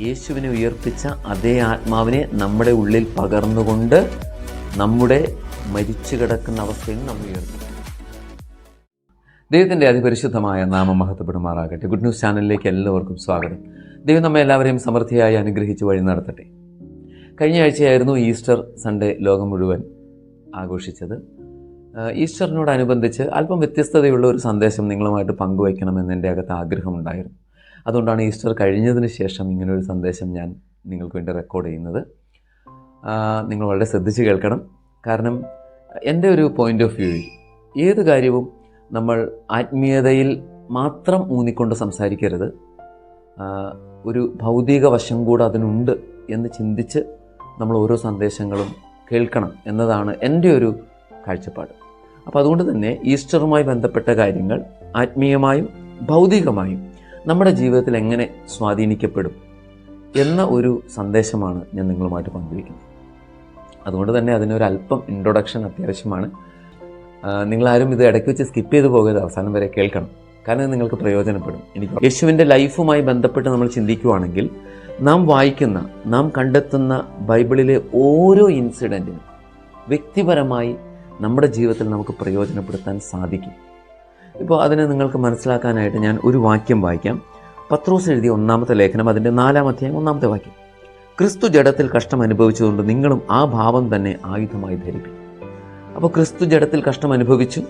യേശുവിനെ ഉയർപ്പിച്ച അതേ ആത്മാവിനെ നമ്മുടെ ഉള്ളിൽ പകർന്നുകൊണ്ട് നമ്മുടെ മരിച്ചു കിടക്കുന്ന അവസ്ഥയിൽ നമ്മൾ ഉയർത്തും. ദൈവത്തിന്റെ അതിപരിശുദ്ധമായ നാമം മഹത്വപ്പെടുമാറാകട്ടെ. ഗുഡ് ന്യൂസ് ചാനലിലേക്ക് എല്ലാവർക്കും സ്വാഗതം. ദൈവം നമ്മെ എല്ലാവരെയും സമൃദ്ധിയായി അനുഗ്രഹിച്ച് വഴി നടത്തട്ടെ. കഴിഞ്ഞ ആഴ്ചയായിരുന്നു ഈസ്റ്റർ സൺഡേ ലോകം മുഴുവൻ ആഘോഷിച്ചത്. ഈസ്റ്ററിനോടനുബന്ധിച്ച് അല്പം വ്യത്യസ്തതയുള്ള ഒരു സന്ദേശം നിങ്ങളുമായിട്ട് പങ്കുവയ്ക്കണമെന്ന് എന്റെ അകത്ത് ആഗ്രഹമുണ്ടായിരുന്നു. അതുകൊണ്ടാണ് ഈസ്റ്റർ കഴിഞ്ഞതിന് ശേഷം ഇങ്ങനൊരു സന്ദേശം ഞാൻ നിങ്ങൾക്ക് വേണ്ടി റെക്കോർഡ് ചെയ്യുന്നത്. നിങ്ങൾ വളരെ ശ്രദ്ധിച്ച് കേൾക്കണം. കാരണം എന്റെ ഒരു പോയിന്റ് ഓഫ് വ്യൂയിൽ ഏത് കാര്യവും നമ്മൾ ആത്മീയതയിൽ മാത്രം ഊന്നിക്കൊണ്ട് സംസാരിക്കരുത്. ഒരു ഭൗതിക വശം കൂടെ അതിനുണ്ട് എന്ന് ചിന്തിച്ച് നമ്മൾ ഓരോ സന്ദേശങ്ങളും കേൾക്കണം എന്നതാണ് എന്റെ ഒരു കാഴ്ചപ്പാട്. അപ്പോൾ അതുകൊണ്ട് തന്നെ ഈസ്റ്ററുമായി ബന്ധപ്പെട്ട കാര്യങ്ങൾ ആത്മീയമായും ഭൗതികമായും നമ്മുടെ ജീവിതത്തിൽ എങ്ങനെ സ്വാധീനിക്കപ്പെടും എന്ന ഒരു സന്ദേശമാണ് ഞാൻ നിങ്ങളുമായിട്ട് പങ്കുവയ്ക്കുന്നത്. അതുകൊണ്ട് തന്നെ അതിനൊരു അല്പം ഇൻട്രൊഡക്ഷൻ അത്യാവശ്യമാണ്. നിങ്ങളാരും ഇത് ഇടയ്ക്ക് വെച്ച് സ്കിപ്പ് ചെയ്ത് പോകരുത്. അവസാനം വരെ കേൾക്കണം. കാരണം നിങ്ങൾക്ക് പ്രയോജനപ്പെടും. എനിക്ക് യേശുവിന്റെ ലൈഫുമായി ബന്ധപ്പെട്ട് നമ്മൾ ചിന്തിക്കുവാണെങ്കിൽ നാം വായിക്കുന്ന നാം കണ്ടെത്തുന്ന ബൈബിളിലെ ഓരോ ഇൻസിഡന്റിനും വ്യക്തിപരമായി നമ്മുടെ ജീവിതത്തിൽ നമുക്ക് പ്രയോജനപ്പെടുത്താൻ സാധിക്കും. ഇപ്പോൾ അതിനെ നിങ്ങൾക്ക് മനസ്സിലാക്കാനായിട്ട് ഞാൻ ഒരു വാക്യം വായിക്കാം. പത്രോസ് എഴുതിയ ഒന്നാമത്തെ ലേഖനം അതിന്റെ നാലാം അധ്യായം ഒന്നാമത്തെ വാക്യം. ക്രിസ്തു ജഡത്തിൽ കഷ്ടം അനുഭവിച്ചുകൊണ്ട് നിങ്ങളും ആ ഭാവം തന്നെ ആയുധമായി ധരിക്കും. അപ്പോൾ ക്രിസ്തു ജഡത്തിൽ കഷ്ടം അനുഭവിച്ചു.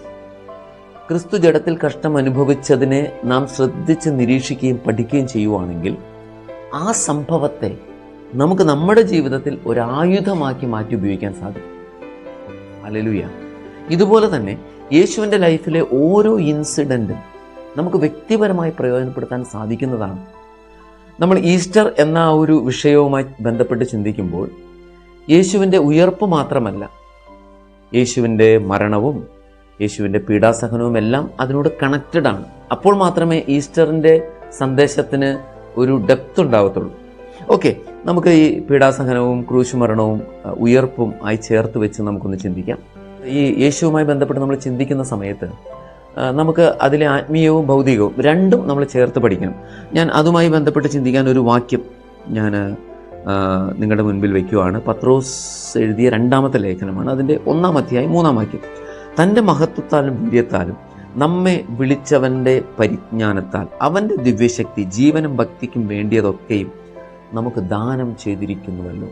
ക്രിസ്തു ജഡത്തിൽ കഷ്ടം അനുഭവിച്ചതിനെ നാം ശ്രദ്ധിച്ച് നിരീക്ഷിക്കുകയും പഠിക്കുകയും ചെയ്യുവാണെങ്കിൽ ആ സംഭവത്തെ നമുക്ക് നമ്മുടെ ജീവിതത്തിൽ ഒരു ആയുധമാക്കി മാറ്റി ഉപയോഗിക്കാൻ സാധിക്കും. അലലുയ ഇതുപോലെ തന്നെ യേശുവിന്റെ ലൈഫിലെ ഓരോ ഇൻസിഡന്റും നമുക്ക് വ്യക്തിപരമായി പ്രയോജനപ്പെടുത്താൻ സാധിക്കുന്നതാണ്. നമ്മൾ ഈസ്റ്റർ എന്ന ഒരു വിഷയവുമായി ബന്ധപ്പെട്ട് ചിന്തിക്കുമ്പോൾ യേശുവിന്റെ ഉയർപ്പ് മാത്രമല്ല യേശുവിന്റെ മരണവും യേശുവിന്റെ പീഡാസഹനവും എല്ലാം അതിനോട് കണക്റ്റഡ് ആണ്. അപ്പോൾ മാത്രമേ ഈസ്റ്ററിന്റെ സന്ദേശത്തിന് ഒരു ഡെപ്ത് ഉണ്ടാവത്തുള്ളൂ. ഓക്കെ നമുക്ക് ഈ പീഡാസഹനവും ക്രൂശുമരണവും ഉയർപ്പും ആയി ചേർത്ത് വെച്ച് നമുക്കൊന്ന് ചിന്തിക്കാം. ഈ യേശുവുമായി ബന്ധപ്പെട്ട് നമ്മൾ ചിന്തിക്കുന്ന സമയത്ത് നമുക്ക് അതിലെ ആത്മീയവും ഭൗതികവും രണ്ടും നമ്മൾ ചേർത്ത് പഠിക്കണം. ഞാൻ അതുമായി ബന്ധപ്പെട്ട് ചിന്തിക്കാൻ ഒരു വാക്യം ഞാൻ നിങ്ങളുടെ മുൻപിൽ വയ്ക്കുവാണ് പത്രോസ് എഴുതിയ രണ്ടാമത്തെ ലേഖനമാണ്. അതിന്റെ ഒന്നാം അധ്യായം മൂന്നാം വാക്യം. തന്റെ മഹത്വത്താലും വീര്യത്താലും നമ്മെ വിളിച്ചവന്റെ പരിജ്ഞാനത്താൽ അവന്റെ ദിവ്യശക്തി ജീവനും ഭക്തിക്കും വേണ്ടിയതൊക്കെയും നമുക്ക് ദാനം ചെയ്തിരിക്കുന്നുവല്ലോ.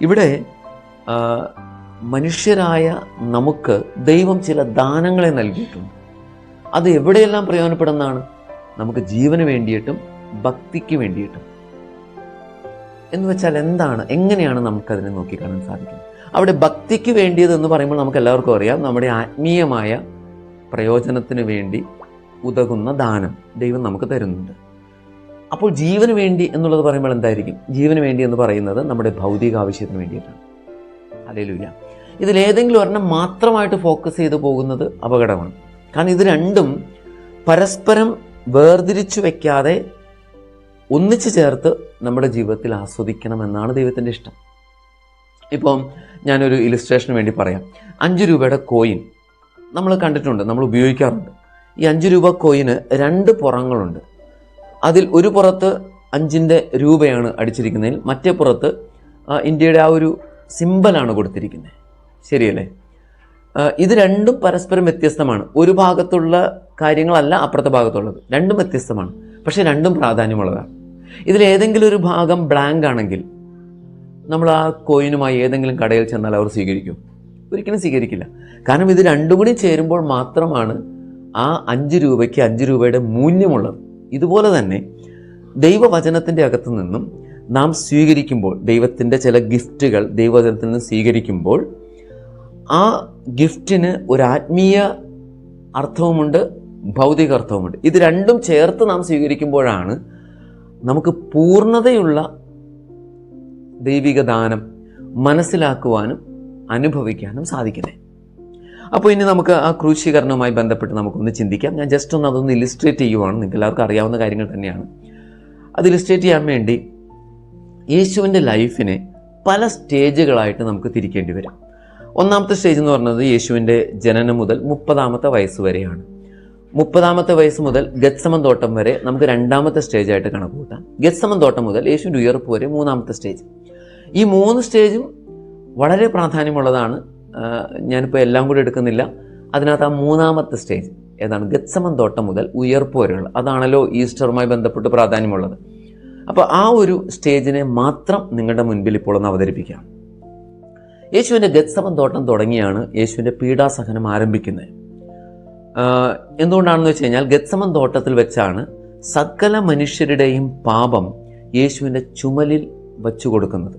ഇവിടെ മനുഷ്യരായ നമുക്ക് ദൈവം ചില ദാനങ്ങളെ നൽകിയിട്ടുണ്ട് അത് എവിടെയെല്ലാം പ്രയോജനപ്പെടുന്നതാണ്? നമുക്ക് ജീവന് വേണ്ടിയിട്ടും ഭക്തിക്ക് വേണ്ടിയിട്ടും. എന്ന് വെച്ചാൽ എന്താണ്? എങ്ങനെയാണ് നമുക്കതിനെ നോക്കിക്കാണാൻ സാധിക്കുന്നത്? അവിടെ ഭക്തിക്ക് വേണ്ടിയത് എന്ന് പറയുമ്പോൾ നമുക്ക് എല്ലാവർക്കും അറിയാം നമ്മുടെ ആത്മീയമായ പ്രയോജനത്തിന് വേണ്ടി ഉതകുന്ന ദാനം ദൈവം നമുക്ക് തരുന്നുണ്ട്. അപ്പോൾ ജീവന് വേണ്ടി എന്നുള്ളത് പറയുമ്പോൾ എന്തായിരിക്കും? ജീവന് വേണ്ടി എന്ന് പറയുന്നത് നമ്മുടെ ഭൗതിക ആവശ്യത്തിന് വേണ്ടിയിട്ടാണ്. അല്ലെയില്ല ഇതിലേതെങ്കിലും ഒരെണ്ണം മാത്രമായിട്ട് ഫോക്കസ് ചെയ്ത് പോകുന്നത് അപകടമാണ്. കാരണം ഇത് രണ്ടും പരസ്പരം വേർതിരിച്ചു വയ്ക്കാതെ ഒന്നിച്ചു ചേർത്ത് നമ്മുടെ ജീവിതത്തിൽ ആസ്വദിക്കണം എന്നാണ് ദൈവത്തിന്റെ ഇഷ്ടം. ഇപ്പം ഞാനൊരു ഇലിസ്ട്രേഷന് വേണ്ടി പറയാം. അഞ്ച് രൂപയുടെ കോയിൻ നമ്മൾ കണ്ടിട്ടുണ്ട് നമ്മൾ ഉപയോഗിക്കാറുണ്ട്. ഈ അഞ്ച് രൂപ കോയിന് രണ്ട് പുറങ്ങളുണ്ട്. അതിൽ ഒരു പുറത്ത് അഞ്ചിന്റെ രൂപയാണ് അടിച്ചിരിക്കുന്നതിൽ മറ്റേ പുറത്ത് ഇന്ത്യയുടെ ആ ഒരു സിമ്പലാണ് കൊടുത്തിരിക്കുന്നത്. ശരിയല്ലേ? ഇത് രണ്ടും പരസ്പരം വ്യത്യസ്തമാണ്. ഒരു ഭാഗത്തുള്ള കാര്യങ്ങളല്ല അപ്പുറത്തെ ഭാഗത്തുള്ളത്. രണ്ടും വ്യത്യസ്തമാണ്. പക്ഷേ രണ്ടും പ്രാധാന്യമുള്ളതാണ്. ഇതിലേതെങ്കിലും ഒരു ഭാഗം ബ്ലാങ്ക് ആണെങ്കിൽ നമ്മൾ ആ കോയിനുമായി ഏതെങ്കിലും കടയിൽ ചെന്നാൽ അവർ സ്വീകരിക്കും. ഒരിക്കലും സ്വീകരിക്കില്ല. കാരണം ഇത് രണ്ടും കൂടി ചേരുമ്പോൾ മാത്രമാണ് ആ അഞ്ച് രൂപയ്ക്ക് അഞ്ച് രൂപയുടെ മൂല്യമുള്ളത്. ഇതുപോലെ തന്നെ ദൈവവചനത്തിന്റെ അകത്തു നിന്നും നാം സ്വീകരിക്കുമ്പോൾ ദൈവത്തിന്റെ ചില ഗിഫ്റ്റുകൾ ദൈവവചനത്തിൽ നിന്ന് സ്വീകരിക്കുമ്പോൾ ആ ഗിഫ്റ്റിന് ഒരു ആത്മീയ അർത്ഥവുമുണ്ട് ഭൗതിക അർത്ഥവുമുണ്ട്. ഇത് രണ്ടും ചേർത്ത് നാം സ്വീകരിക്കുമ്പോഴാണ് നമുക്ക് പൂർണതയുള്ള ദൈവിക ദാനം മനസ്സിലാക്കുവാനും അനുഭവിക്കാനും സാധിക്കുന്നത്. അപ്പോൾ ഇനി നമുക്ക് ആ ക്രൂശീകരണവുമായി ബന്ധപ്പെട്ട് നമുക്കൊന്ന് ചിന്തിക്കാം. ഞാൻ ജസ്റ്റ് ഒന്ന് അതൊന്ന് ഇലിസ്ട്രേറ്റ് ചെയ്യുവാണ്. നിങ്ങൾ എല്ലാവർക്കും അറിയാവുന്ന കാര്യങ്ങൾ തന്നെയാണ്. അത് ഇലിസ്ട്രേറ്റ് ചെയ്യാൻ വേണ്ടി യേശുവിന്റെ ലൈഫിനെ പല സ്റ്റേജുകളായിട്ട് നമുക്ക് തിരിക്കേണ്ടി വരും. ഒന്നാമത്തെ സ്റ്റേജ് എന്ന് പറയുന്നത് യേശുവിന്റെ ജനനം മുതൽ മുപ്പതാമത്തെ വയസ്സ് വരെയാണ്. മുപ്പതാമത്തെ വയസ്സ് മുതൽ ഗത്സമൻ തോട്ടം വരെ നമുക്ക് രണ്ടാമത്തെ സ്റ്റേജായിട്ട് കണക്ക് കൂട്ടാം ഗത്സമൻ തോട്ടം മുതൽ യേശുവിന്റെ ഉയർപ്പ് വരെ മൂന്നാമത്തെ സ്റ്റേജ് ഈ മൂന്ന് സ്റ്റേജും വളരെ പ്രാധാന്യമുള്ളതാണ്. ഞാനിപ്പോൾ എല്ലാം കൂടി എടുക്കുന്നില്ല. അതിനകത്ത് ആ മൂന്നാമത്തെ സ്റ്റേജ് ഏതാണ്? ഗത്സമൻ തോട്ടം മുതൽ ഉയർപ്പ് വരെയുള്ള. അതാണല്ലോ ഈസ്റ്ററുമായി ബന്ധപ്പെട്ട് പ്രാധാന്യമുള്ളത്. അപ്പോൾ ആ ഒരു സ്റ്റേജിനെ മാത്രം നിങ്ങളുടെ മുൻപിൽ ഇപ്പോൾ ഒന്ന് അവതരിപ്പിക്കാം. യേശുവിന്റെ ഗത്സമം തോട്ടം തുടങ്ങിയാണ് യേശുവിന്റെ പീഡാസഹനം ആരംഭിക്കുന്നത്. എന്തുകൊണ്ടാണെന്ന് വെച്ച് കഴിഞ്ഞാൽ ഗത്സമം തോട്ടത്തിൽ വെച്ചാണ് സകല മനുഷ്യരുടെയും പാപം യേശുവിന്റെ ചുമലിൽ വച്ചു കൊടുക്കുന്നത്.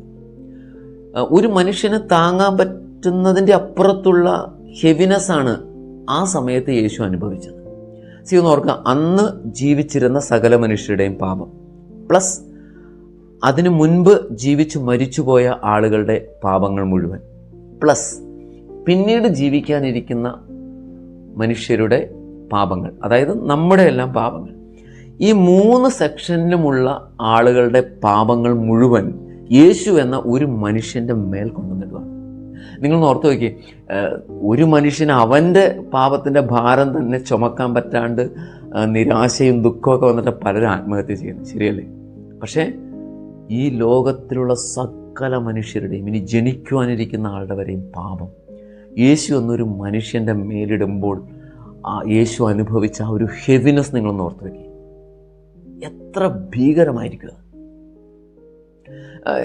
ഒരു മനുഷ്യന് താങ്ങാൻ പറ്റുന്നതിന്റെ അപ്പുറത്തുള്ള ഹെവിനെസ് ആണ് ആ സമയത്ത് യേശു അനുഭവിച്ചത്. സി ഒന്ന് ഓർക്കുക. അന്ന് ജീവിച്ചിരുന്ന സകല മനുഷ്യരുടെയും പാപം പ്ലസ് അതിനു മുൻപ് ജീവിച്ചു മരിച്ചുപോയ ആളുകളുടെ പാപങ്ങൾ മുഴുവൻ. പ്ലസ് പിന്നീട് ജീവിക്കാനിരിക്കുന്ന മനുഷ്യരുടെ പാപങ്ങൾ അതായത് നമ്മുടെ എല്ലാം പാപങ്ങൾ. ഈ മൂന്ന് സെക്ഷനിലുമുള്ള ആളുകളുടെ പാപങ്ങൾ മുഴുവൻ യേശു എന്ന ഒരു മനുഷ്യന്റെ മേൽ കൊണ്ടുവന്നിടുക നിങ്ങൾ ഓർത്ത് നോക്കി ഒരു മനുഷ്യന് അവന്റെ പാപത്തിന്റെ ഭാരം തന്നെ ചുമക്കാൻ പറ്റാണ്ട് നിരാശയും ദുഃഖമൊക്കെ വന്നിട്ട് പലരും ആത്മഹത്യ ചെയ്യുന്നു. ശരിയല്ലേ? പക്ഷേ ഈ ലോകത്തിലുള്ള സകല മനുഷ്യരുടെയും ഇനി ജനിക്കുവാനിരിക്കുന്ന ആളുടെ വരെയും പാപം. യേശു എന്നൊരു മനുഷ്യന്റെ മേലിടുമ്പോൾ ആ യേശു അനുഭവിച്ച ആ ഒരു ഹെവിനെസ് നിങ്ങളൊന്ന് ഓർത്ത് വയ്ക്കുക എത്ര ഭീകരമായിരിക്കുക.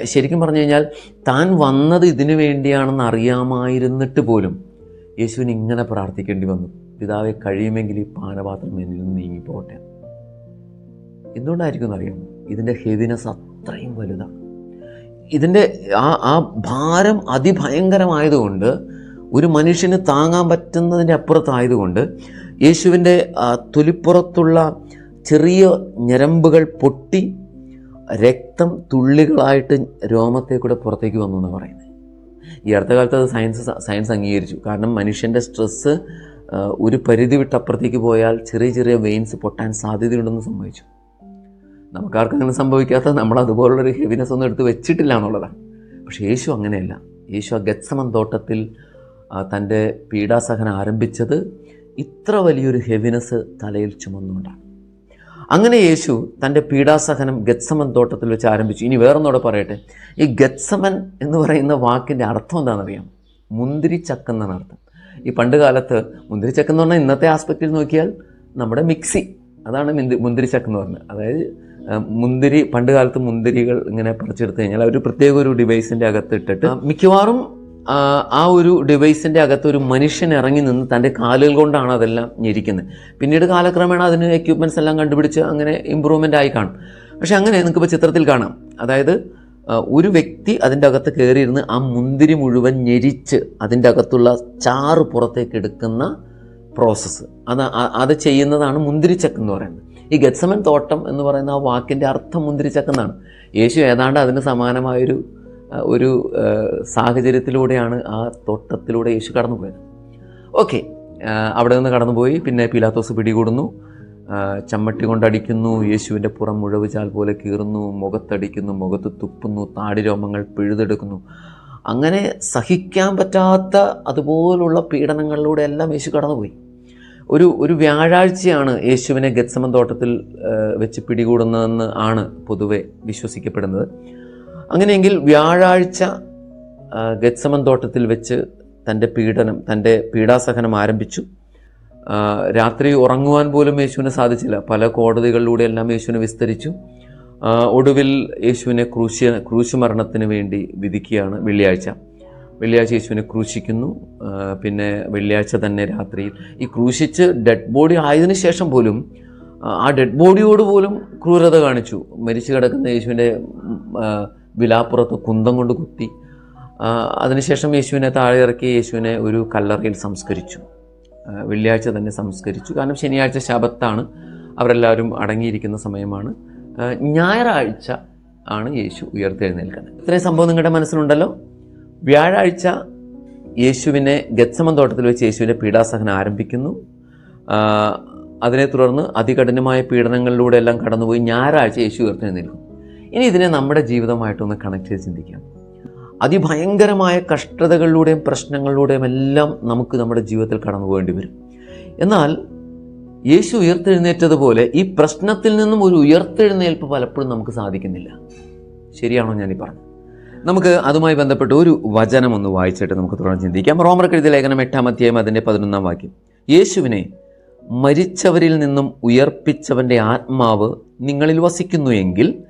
ശരിക്കും പറഞ്ഞു കഴിഞ്ഞാൽ താൻ വന്നത് ഇതിനു വേണ്ടിയാണെന്ന് അറിയാമായിരുന്നിട്ട് പോലും യേശുവിന് ഇങ്ങനെ പ്രാർത്ഥിക്കേണ്ടി വന്നു. പിതാവെ കഴിയുമെങ്കിൽ ഈ പാനപാത്രം എന്നിൽ നിന്ന് നീങ്ങിപ്പോട്ടെ. എന്തുകൊണ്ടായിരിക്കും എന്നറിയാമോ ഇതിന്റെ ഹെവിനെസ് അത്രയും വലുതാണ് ഇതിന്റെ ആ ആ ഭാരം അതിഭയങ്കരമായതുകൊണ്ട് ഒരു മനുഷ്യന് താങ്ങാൻ പറ്റുന്നതിന്റെ അപ്പുറത്തായതുകൊണ്ട് യേശുവിന്റെ തൊലിപ്പുറത്തുള്ള ചെറിയ ഞരമ്പുകൾ പൊട്ടി രക്തം തുള്ളികളായിട്ട് രോമത്തെ കൂടെ പുറത്തേക്ക് വന്നു എന്ന് പറയുന്നത്. ഈ അടുത്ത കാലത്ത് അത് സയൻസ് സയൻസ് അംഗീകരിച്ചു. കാരണം മനുഷ്യന്റെ സ്ട്രെസ്സ് ഒരു പരിധി വിട്ടപ്പുറത്തേക്ക് പോയാൽ ചെറിയ ചെറിയ വെയിൻസ് പൊട്ടാൻ സാധ്യതയുണ്ടെന്ന് സംഭവിച്ചു. നമുക്കാർക്കും അങ്ങനെ സംഭവിക്കാത്ത നമ്മൾ അതുപോലുള്ളൊരു ഹെവിനെസ് ഒന്നും എടുത്ത് വെച്ചിട്ടില്ല എന്നുള്ളതാണ്. പക്ഷേ യേശു അങ്ങനെയല്ല. യേശു ആ ഗത്സമൻ തോട്ടത്തിൽ തന്റെ പീഡാസഹനം ആരംഭിച്ചത് ഇത്ര വലിയൊരു ഹെവിനെസ് തലയിൽ ചുമന്നുകൊണ്ടാണ്. അങ്ങനെ യേശു തന്റെ പീഡാസഹനം ഗത്സമൻ തോട്ടത്തിൽ വെച്ച് ആരംഭിച്ചു. ഇനി വേറൊന്നോടെ പറയട്ടെ. ഈ ഗത്സമൻ എന്ന് പറയുന്ന വാക്കിന്റെ അർത്ഥം എന്താണെന്നറിയാം മുന്തിരിച്ചക്ക എന്നാണ് അർത്ഥം. ഈ പണ്ട് കാലത്ത് മുന്തിരിച്ചക്ക എന്ന് പറഞ്ഞാൽ ഇന്നത്തെ ആസ്പെക്റ്റിൽ നോക്കിയാൽ നമ്മുടെ മിക്സി. അതാണ് മിന്തി മുന്തിരിച്ചക്ക എന്ന് പറഞ്ഞത്. അതായത് മുന്തിരി പണ്ട് കാലത്ത് മുന്തിരികൾ ഇങ്ങനെ പറിച്ചെടുത്ത് കഴിഞ്ഞാൽ ഒരു പ്രത്യേക ഒരു ഡിവൈസിന്റെ അകത്ത് ഇട്ടിട്ട് മിക്കവാറും ആ, ഒരു ഡിവൈസിന്റെ അകത്ത് ഒരു മനുഷ്യൻ ഇറങ്ങി നിന്ന് തന്റെ കാലുകൾ കൊണ്ടാണ് അതെല്ലാം ഞെരിക്കുന്നത്. പിന്നീട് കാലക്രമേണ അതിന് എക്യുപ്മെന്റ്സ് എല്ലാം കണ്ടുപിടിച്ച് അങ്ങനെ ഇമ്പ്രൂവ്മെന്റ് ആയി കാണും. പക്ഷെ അങ്ങനെ നിങ്ങൾക്കിപ്പോൾ ചിത്രത്തിൽ കാണാം. അതായത് ഒരു വ്യക്തി അതിന്റെ അകത്ത് കയറിയിരുന്ന് ആ മുന്തിരി മുഴുവൻ ഞെരിച്ച് അതിന്റെ അകത്തുള്ള ചാറ് പുറത്തേക്ക് എടുക്കുന്ന പ്രോസസ്സ് അത് അത് ചെയ്യുന്നതാണ് മുന്തിരിച്ചക്ക് എന്ന് പറയുന്നത്. ഈ ഗത്സമൻ തോട്ടം എന്ന് പറയുന്ന ആ വാക്കിന്റെ അർത്ഥം മുന്തിരിച്ചക്കുന്നതാണ് യേശു ഏതാണ്ട് അതിന് സമാനമായൊരു ഒരു സാഹചര്യത്തിലൂടെയാണ് ആ തോട്ടത്തിലൂടെ യേശു കടന്നുപോയത്. ഓക്കെ അവിടെ നിന്ന് കടന്നുപോയി. പിന്നെ പിലാത്തോസ് പിടികൂടുന്നു. ചമ്മട്ടി കൊണ്ടടിക്കുന്നു. യേശുവിന്റെ പുറം മുഴവ് ചാൽ പോലെ കീറുന്നു. മുഖത്തടിക്കുന്നു. മുഖത്ത് തുപ്പുന്നു. താടി രോമങ്ങൾ പിഴുതെടുക്കുന്നു. അങ്ങനെ സഹിക്കാൻ പറ്റാത്ത അതുപോലുള്ള പീഡനങ്ങളിലൂടെ എല്ലാം യേശു കടന്നുപോയി. ഒരു ഒരു വ്യാഴാഴ്ചയാണ് യേശുവിനെ ഗത്സമൻ തോട്ടത്തിൽ വെച്ച് പിടികൂടുന്നതെന്ന് ആണ് പൊതുവെ വിശ്വസിക്കപ്പെടുന്നത്. അങ്ങനെയെങ്കിൽ വ്യാഴാഴ്ച ഗത്സമൻ തോട്ടത്തിൽ വെച്ച് തന്റെ പീഡനം തന്റെ പീഡാസഹനം ആരംഭിച്ചു. രാത്രി ഉറങ്ങുവാൻ പോലും യേശുവിന് സാധിച്ചില്ല. പല കോടതികളിലൂടെ എല്ലാം യേശുവിനെ വിസ്തരിച്ചു. ഒടുവിൽ യേശുവിനെ ക്രൂശ ക്രൂശുമരണത്തിന് വേണ്ടി വിധിക്കുകയാണ് വെള്ളിയാഴ്ച. വെള്ളിയാഴ്ച യേശുവിനെ ക്രൂശിക്കുന്നു. പിന്നെ വെള്ളിയാഴ്ച തന്നെ രാത്രിയിൽ ഈ ക്രൂശിച്ച് ഡെഡ് ബോഡി ആയതിനു ശേഷം പോലും ആ, ഡെഡ് ബോഡിയോട് പോലും ക്രൂരത കാണിച്ചു. മരിച്ചു കിടക്കുന്ന യേശുവിന്റെ വിലാപ്പുറത്ത് കുന്തം കൊണ്ട് കുത്തി. അതിനുശേഷം യേശുവിനെ താഴെ ഇറക്കി യേശുവിനെ ഒരു കല്ലറയിൽ സംസ്കരിച്ചു. വെള്ളിയാഴ്ച തന്നെ സംസ്കരിച്ചു. കാരണം ശനിയാഴ്ച ശബത്താണ്. അവരെല്ലാവരും അടങ്ങിയിരിക്കുന്ന സമയമാണ്. ഞായറാഴ്ച ആണ് യേശു ഉയർത്തെഴുന്നേൽക്കുന്നത്. ഇത്രയും സംഭവം നിങ്ങളുടെ മനസ്സിലുണ്ടല്ലോ? വ്യാഴാഴ്ച യേശുവിനെ ഗത്സമൻ തോട്ടത്തിൽ വെച്ച് യേശുവിന്റെ പീഡാസഹനം ആരംഭിക്കുന്നു. അതിനെ തുടർന്ന് അതികഠിനമായ പീഡനങ്ങളിലൂടെ എല്ലാം കടന്നുപോയി ഞായറാഴ്ച യേശു ഉയർത്തെഴുന്നേൽക്കും ഇനി ഇതിനെ നമ്മുടെ ജീവിതമായിട്ടൊന്ന് കണക്ട് ചെയ്ത് ചിന്തിക്കാം. അതിഭയങ്കരമായ കഷ്ടതകളിലൂടെയും പ്രശ്നങ്ങളിലൂടെയും എല്ലാം നമുക്ക് നമ്മുടെ ജീവിതത്തിൽ കടന്നു പോകേണ്ടി വരും. എന്നാൽ യേശു ഉയർത്തെഴുന്നേറ്റതുപോലെ ഈ പ്രശ്നത്തിൽ നിന്നും ഒരു ഉയർത്തെഴുന്നേൽപ്പ് പലപ്പോഴും നമുക്ക് സാധിക്കുന്നില്ല. ശരിയാണോ ഞാൻ ഈ പറഞ്ഞത്? നമുക്ക് അതുമായി ബന്ധപ്പെട്ട് ഒരു വചനം ഒന്ന് വായിച്ചിട്ട് നമുക്ക് തുടർന്ന് ചിന്തിക്കാം. റോമർ എഴുതിയ ലേഖനം എട്ടാം അധ്യായം അതിന്റെ പതിനൊന്നാം വാക്യം. യേശുവിനെ മരിച്ചവരിൽ നിന്നും ഉയർപ്പിച്ചവന്റെ ആത്മാവ് നിങ്ങളിൽ വസിക്കുന്നു എങ്കിൽ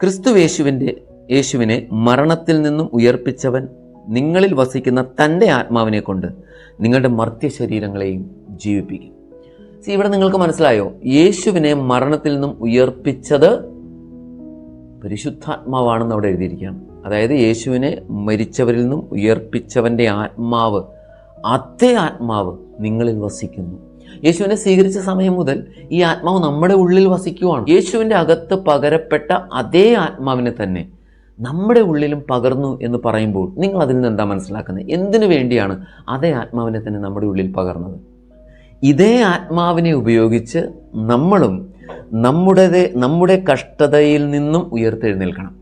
ക്രിസ്തു യേശുവിന്റെ യേശുവിനെ മരണത്തിൽ നിന്നും ഉയർപ്പിച്ചവൻ നിങ്ങളിൽ വസിക്കുന്ന തന്റെ ആത്മാവിനെ കൊണ്ട് നിങ്ങളുടെ മർത്യ ശരീരങ്ങളെയും ജീവിപ്പിക്കും. സി ഇവിടെ നിങ്ങൾക്ക് മനസ്സിലായോ? യേശുവിനെ മരണത്തിൽ നിന്നും ഉയർപ്പിച്ചത് പരിശുദ്ധാത്മാവാണെന്ന് അവിടെ എഴുതിയിരിക്കുകയാണ്. അതായത് യേശുവിനെ മരിച്ചവരിൽ നിന്നും ഉയർപ്പിച്ചവന്റെ ആത്മാവ് അതേ ആത്മാവ് നിങ്ങളിൽ വസിക്കുന്നു. യേശുവിനെ സ്വീകരിച്ച സമയം മുതൽ ഈ ആത്മാവ് നമ്മുടെ ഉള്ളിൽ വസിക്കുവാണ്. യേശുവിന്റെ അകത്ത് പകരപ്പെട്ട അതേ ആത്മാവിനെ തന്നെ നമ്മുടെ ഉള്ളിലും പകർന്നു എന്ന് പറയുമ്പോൾ നിങ്ങൾ അതിൽ നിന്ന് എന്താ മനസ്സിലാക്കുന്നത്? എന്തിനു വേണ്ടിയാണ് അതേ ആത്മാവിനെ തന്നെ നമ്മുടെ ഉള്ളിൽ പകർന്നത്? ഇതേ ആത്മാവിനെ ഉപയോഗിച്ച് നമ്മളും നമ്മുടെ നമ്മുടെ കഷ്ടതയിൽ നിന്നും ഉയർത്തെഴുന്നേൽക്കണം.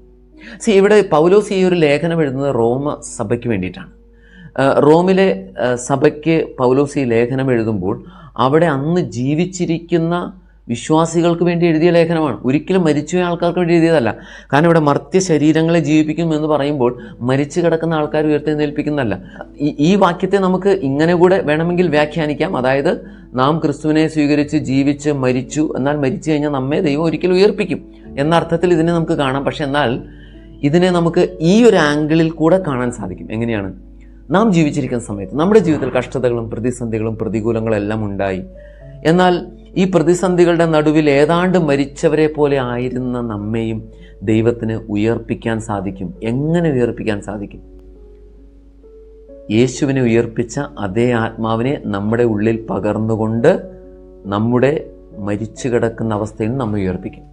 സി ഇവിടെ പൗലോസ് ഈ ഒരു ലേഖനം എഴുതുന്നത് റോമ സഭയ്ക്ക് വേണ്ടിയിട്ടാണ്. റോമിലെ സഭയ്ക്ക് പൗലോസ് ഈ ലേഖനം എഴുതുമ്പോൾ അവിടെ അന്ന് ജീവിച്ചിരിക്കുന്ന വിശ്വാസികൾക്ക് വേണ്ടി എഴുതിയ ലേഖനമാണ്. ഒരിക്കലും മരിച്ചുപോയ ആൾക്കാർക്ക് വേണ്ടി എഴുതിയതല്ല. കാരണം ഇവിടെ മർത്യ ശരീരങ്ങളെ ജീവിപ്പിക്കും എന്ന് പറയുമ്പോൾ മരിച്ചു കിടക്കുന്ന ആൾക്കാർ ഉയർത്തെഴുന്നേൽപ്പിക്കുന്നതല്ല ഈ ഈ വാക്യത്തെ നമുക്ക് ഇങ്ങനെ കൂടെ വേണമെങ്കിൽ വ്യാഖ്യാനിക്കാം. അതായത് നാം ക്രിസ്തുവിനെ സ്വീകരിച്ച് ജീവിച്ച് മരിച്ചു എന്നാൽ മരിച്ചു കഴിഞ്ഞാൽ നമ്മെ ദൈവം ഒരിക്കലും ഉയർപ്പിക്കും. എന്ന അർത്ഥത്തിൽ ഇതിനെ നമുക്ക് കാണാം. പക്ഷെ എന്നാൽ ഇതിനെ നമുക്ക് ഈ ഒരു ആംഗിളിൽ കൂടെ കാണാൻ സാധിക്കും. എങ്ങനെയാണ്? നാം ജീവിച്ചിരിക്കുന്ന സമയത്ത് നമ്മുടെ ജീവിതത്തിൽ കഷ്ടതകളും പ്രതിസന്ധികളും പ്രതികൂലങ്ങളും എല്ലാം ഉണ്ടായി. എന്നാൽ ഈ പ്രതിസന്ധികളുടെ നടുവിൽ ഏതാണ്ട് മരിച്ചവരെ പോലെ ആയിരുന്ന നമ്മയും ദൈവത്തിന് ഉയർപ്പിക്കാൻ സാധിക്കും. എങ്ങനെ ഉയർപ്പിക്കാൻ സാധിക്കും? യേശുവിനെ ഉയർപ്പിച്ച അതേ ആത്മാവിനെ നമ്മുടെ ഉള്ളിൽ പകർന്നുകൊണ്ട് നമ്മുടെ മരിച്ചു കിടക്കുന്ന അവസ്ഥയിൽ നമ്മൾ ഉയർപ്പിക്കും.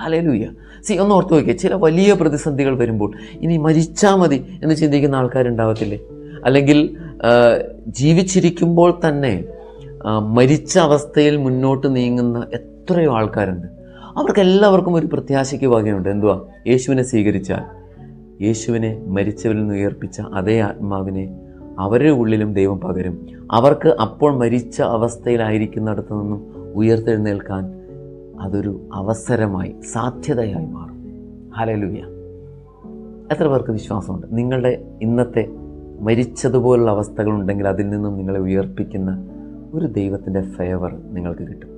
ഹലലൂയ സി ഒന്ന് ഓർത്ത് നോക്കിയ. ചില വലിയ പ്രതിസന്ധികൾ വരുമ്പോൾ ഇനി മരിച്ചാൽ മതി എന്ന് ചിന്തിക്കുന്ന ആൾക്കാരുണ്ടാവത്തില്ലേ? അല്ലെങ്കിൽ ജീവിച്ചിരിക്കുമ്പോൾ തന്നെ മരിച്ച അവസ്ഥയിൽ മുന്നോട്ട് നീങ്ങുന്ന എത്രയോ ആൾക്കാരുണ്ട്. അവർക്ക് എല്ലാവർക്കും ഒരു പ്രത്യാശയ്ക്ക് വകയുണ്ട്. എന്തുവാ? യേശുവിനെ സ്വീകരിച്ചാൽ. യേശുവിനെ മരിച്ചവരിൽ നിന്ന് ഉയർപ്പിച്ച അതേ ആത്മാവിനെ അവരുടെ ഉള്ളിലും ദൈവം പകരും. അവർക്ക് അപ്പോൾ മരിച്ച അവസ്ഥയിലായിരിക്കുന്നിടത്തു നിന്നും ഉയർത്തെഴുന്നേൽക്കാൻ അതൊരു അവസരമായി സാധ്യതയായി മാറും. ഹലലുയ എത്ര പേർക്ക് വിശ്വാസമുണ്ട്? നിങ്ങളുടെ ഇന്നത്തെ മരിച്ചതുപോലുള്ള അവസ്ഥകളുണ്ടെങ്കിൽ അതിൽ നിന്നും നിങ്ങളെ ഉയർപ്പിക്കുന്ന ഒരു ദൈവത്തിന്റെ ഫേവർ നിങ്ങൾക്ക് കിട്ടും.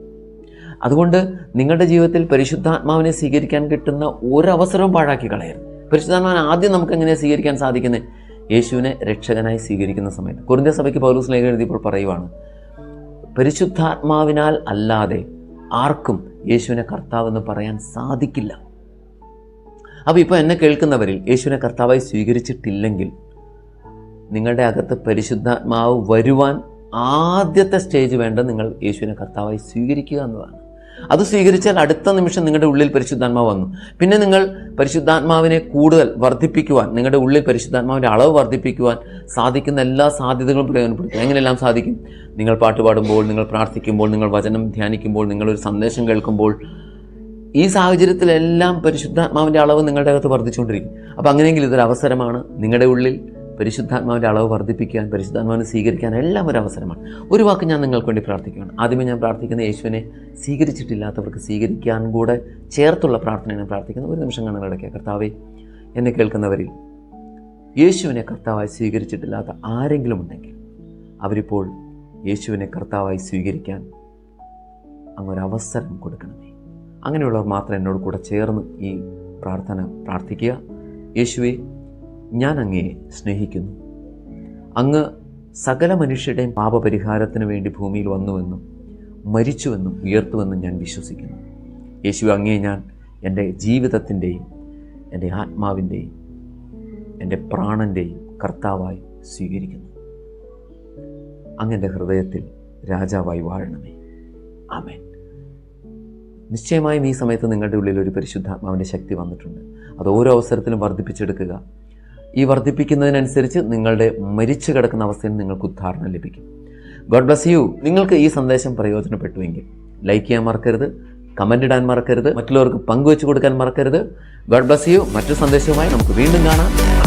അതുകൊണ്ട് നിങ്ങളുടെ ജീവിതത്തിൽ പരിശുദ്ധാത്മാവിനെ സ്വീകരിക്കാൻ കിട്ടുന്ന ഒരവസരവും പാഴാക്കി കളയരുത്. പരിശുദ്ധാത്മാവിനെ ആദ്യം നമുക്ക് എങ്ങനെ സ്വീകരിക്കാൻ സാധിക്കുന്നത്? യേശുവിനെ രക്ഷകനായി സ്വീകരിക്കുന്ന സമയത്ത്. കുറിന്ത സഭയ്ക്ക് പൗലൂസ് ലേഖ എഴുതിയപ്പോൾ പറയുവാണ് പരിശുദ്ധാത്മാവിനാൽ അല്ലാതെ ആർക്കും യേശുവിനെ കർത്താവെന്ന് പറയാൻ സാധിക്കില്ല. അപ്പോൾ ഇപ്പോൾ എന്നെ കേൾക്കുന്നവരിൽ യേശുവിനെ കർത്താവായി സ്വീകരിച്ചിട്ടില്ലെങ്കിൽ നിങ്ങളുടെ അകത്ത് പരിശുദ്ധാത്മാവ് വരുവാൻ ആദ്യത്തെ സ്റ്റേജ് വേണ്ട നിങ്ങൾ യേശുവിനെ കർത്താവായി സ്വീകരിക്കുക എന്നതാണ്. അത് സ്വീകരിച്ചാൽ അടുത്ത നിമിഷം നിങ്ങളുടെ ഉള്ളിൽ പരിശുദ്ധാത്മാവ് വന്നു. പിന്നെ നിങ്ങൾ പരിശുദ്ധാത്മാവിനെ കൂടുതൽ വർദ്ധിപ്പിക്കുവാൻ നിങ്ങളുടെ ഉള്ളിൽ പരിശുദ്ധാത്മാവിന്റെ അളവ് വർദ്ധിപ്പിക്കുവാൻ സാധിക്കുന്ന എല്ലാ സാധ്യതകളും പ്രയോജനപ്പെടുത്തുക എങ്ങനെയെല്ലാം സാധിക്കും? നിങ്ങൾ പാട്ട് പാടുമ്പോൾ നിങ്ങൾ പ്രാർത്ഥിക്കുമ്പോൾ നിങ്ങൾ വചനം ധ്യാനിക്കുമ്പോൾ നിങ്ങളൊരു സന്ദേശം കേൾക്കുമ്പോൾ ഈ സാഹചര്യത്തിലെല്ലാം പരിശുദ്ധാത്മാവിന്റെ അളവ് നിങ്ങളുടെ അകത്ത് വർദ്ധിച്ചുകൊണ്ടിരിക്കും. അപ്പോൾ അങ്ങനെയെങ്കിൽ ഇതൊരു അവസരമാണ് നിങ്ങളുടെ ഉള്ളിൽ പരിശുദ്ധാത്മാവിന്റെ അളവ് വർദ്ധിപ്പിക്കാൻ പരിശുദ്ധാത്മാവിനെ സ്വീകരിക്കാൻ എല്ലാം ഒരു അവസരമാണ്. ഒരു വാക്ക് ഞാൻ നിങ്ങൾക്ക് വേണ്ടി പ്രാർത്ഥിക്കുകയാണ്. ആദ്യമേ ഞാൻ പ്രാർത്ഥിക്കുന്ന യേശുവിനെ സ്വീകരിച്ചിട്ടില്ലാത്തവർക്ക് സ്വീകരിക്കാൻ കൂടെ ചേർത്തുള്ള പ്രാർത്ഥനയാണ് പ്രാർത്ഥിക്കുന്നത്. ഒരു നിമിഷം കണ്ണുകളടയ്ക്കുക കർത്താവെ എന്നെ കേൾക്കുന്നവരിൽ യേശുവിനെ കർത്താവായി സ്വീകരിച്ചിട്ടില്ലാത്ത ആരെങ്കിലും ഉണ്ടെങ്കിൽ അവരിപ്പോൾ യേശുവിനെ കർത്താവായി സ്വീകരിക്കാൻ അങ്ങൊരവസരം കൊടുക്കണമേ. അങ്ങനെയുള്ളവർ മാത്രം എന്നോട് കൂടെ ചേർന്ന് ഈ പ്രാർത്ഥന പ്രാർത്ഥിക്കുക. യേശുവെ ഞാൻ അങ്ങയെ സ്നേഹിക്കുന്നു. അങ്ങ് സകല മനുഷ്യരുടെയും പാപപരിഹാരത്തിന് വേണ്ടി ഭൂമിയിൽ വന്നുവെന്നും മരിച്ചുവെന്നും ഉയർത്തുവെന്നും ഞാൻ വിശ്വസിക്കുന്നു. യേശു അങ്ങയെ ഞാൻ എന്റെ ജീവിതത്തിന്റെയും എന്റെ ആത്മാവിന്റെയും എന്റെ പ്രാണന്റെയും കർത്താവായി സ്വീകരിക്കുന്നു. അങ്ങന്റെ ഹൃദയത്തിൽ രാജാവായി വാഴണമേ. ആമേൻ. നിശ്ചയമായും ഈ സമയത്ത് നിങ്ങളുടെ ഉള്ളിൽ ഒരു പരിശുദ്ധാത്മാവിന്റെ ശക്തി വന്നിട്ടുണ്ട്. അത് ഓരോ അവസരത്തിലും വർദ്ധിപ്പിച്ചെടുക്കുക. ഈ വർദ്ധിപ്പിക്കുന്നതിനനുസരിച്ച് നിങ്ങളുടെ മരിച്ചു കിടക്കുന്ന അവസ്ഥയിൽ നിങ്ങൾക്ക് ഉദ്ധാരണം ലഭിക്കും. ഗോഡ് ബ്ലസ് യു നിങ്ങൾക്ക് ഈ സന്ദേശം പ്രയോജനപ്പെട്ടുവെങ്കിൽ ലൈക്ക് ചെയ്യാൻ മറക്കരുത് കമന്റ് ഇടാൻ മറക്കരുത് മറ്റുള്ളവർക്ക് പങ്കുവെച്ച് കൊടുക്കാൻ മറക്കരുത്. ഗോഡ് ബ്ലസ് യു മറ്റു സന്ദേശവുമായി നമുക്ക് വീണ്ടും കാണാം.